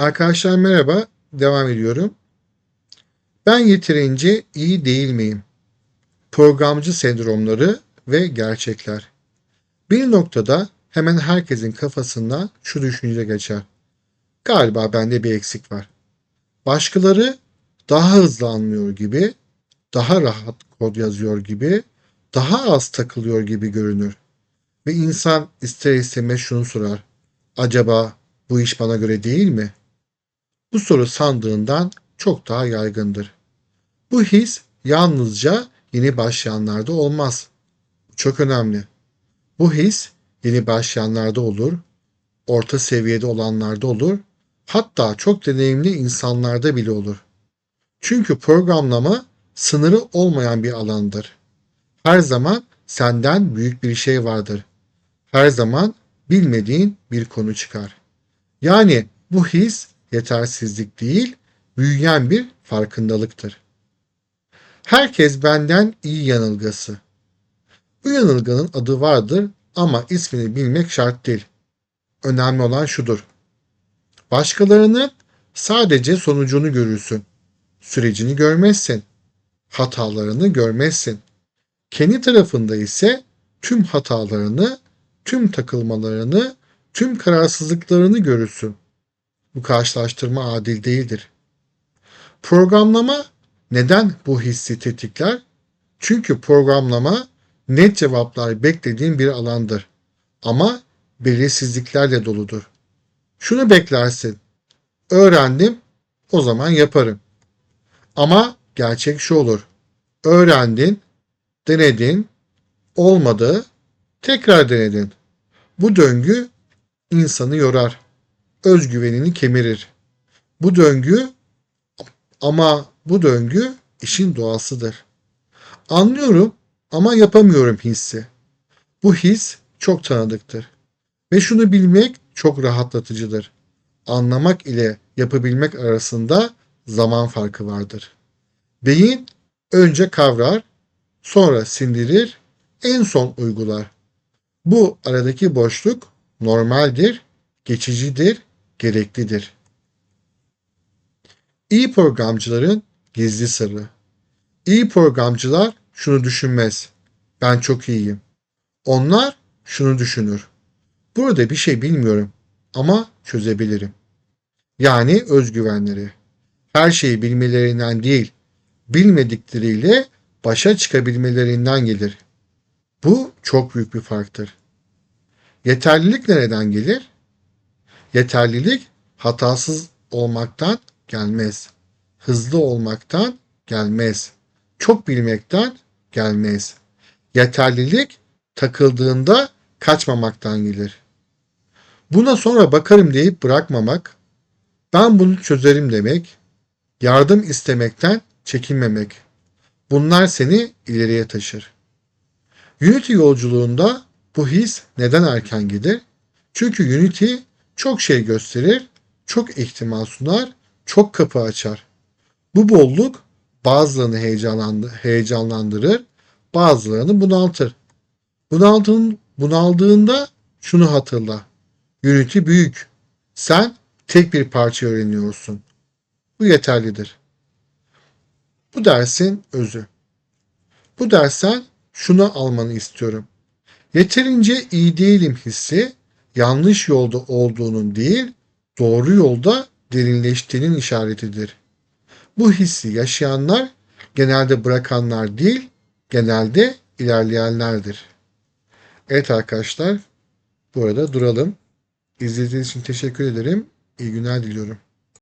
Arkadaşlar merhaba, devam ediyorum. Ben yeterince iyi değil miyim? Programcı sendromları ve gerçekler. Bir noktada hemen herkesin kafasından şu düşünce geçer. Galiba bende bir eksik var. Başkaları daha hızlı anlıyor gibi, daha rahat kod yazıyor gibi, daha az takılıyor gibi görünür. Ve insan ister istemez şunu sorar. Acaba bu iş bana göre değil mi? Bu soru sandığından çok daha yaygındır. Bu his yalnızca yeni başlayanlarda olmaz. Çok önemli. Bu his yeni başlayanlarda olur, orta seviyede olanlarda olur, hatta çok deneyimli insanlarda bile olur. Çünkü programlama sınırı olmayan bir alandır. Her zaman senden büyük bir şey vardır. Her zaman bilmediğin bir konu çıkar. Yani bu his yetersizlik değil, büyüyen bir farkındalıktır. Herkes benden iyi yanılgısı. Bu yanılgının adı vardır ama ismini bilmek şart değil. Önemli olan şudur. Başkalarının sadece sonucunu görürsün. Sürecini görmezsin. Hatalarını görmezsin. Kendi tarafında ise tüm hatalarını, tüm takılmalarını, tüm kararsızlıklarını görürsün. Bu karşılaştırma adil değildir. Programlama neden bu hissi tetikler? Çünkü programlama net cevaplar beklediğin bir alandır. Ama belirsizliklerle doludur. Şunu beklersin. Öğrendim, o zaman yaparım. Ama gerçek şu olur. Öğrendin, denedin, olmadı, tekrar denedin. Bu döngü insanı yorar özgüvenini kemirir. Bu döngü ama bu döngü işin doğasıdır. Anlıyorum ama yapamıyorum hissi. Bu his çok tanıdıktır. Ve şunu bilmek çok rahatlatıcıdır. Anlamak ile yapabilmek arasında zaman farkı vardır. Beyin önce kavrar, sonra sindirir, en son uygular. Bu aradaki boşluk normaldir, geçicidir gereklidir. İyi programcıların gizli sırrı. İyi programcılar şunu düşünmez. Ben çok iyiyim. Onlar şunu düşünür. Burada bir şey bilmiyorum ama çözebilirim. Yani özgüvenleri. Her şeyi bilmelerinden değil, bilmedikleriyle başa çıkabilmelerinden gelir. Bu çok büyük bir farktır. Yeterlilik nereden gelir? Yeterlilik hatasız olmaktan gelmez. Hızlı olmaktan gelmez. Çok bilmekten gelmez. Yeterlilik takıldığında kaçmamaktan gelir. Buna sonra bakarım deyip bırakmamak, ben bunu çözerim demek, yardım istemekten çekinmemek. Bunlar seni ileriye taşır. Unity yolculuğunda bu his neden erken gider? Çünkü Unity çok şey gösterir, çok ihtimal sunar, çok kapı açar. Bu bolluk bazılarını heyecanlandırır, bazılarını bunaltır. Bunaldığın, bunaldığında şunu hatırla. Unity büyük. Sen tek bir parça öğreniyorsun. Bu yeterlidir. Bu dersin özü. Bu dersen şunu almanı istiyorum. Yeterince iyi değilim hissi yanlış yolda olduğunun değil, doğru yolda derinleştiğinin işaretidir. Bu hissi yaşayanlar genelde bırakanlar değil, genelde ilerleyenlerdir. Evet arkadaşlar, bu arada duralım. İzlediğiniz için teşekkür ederim. İyi günler diliyorum.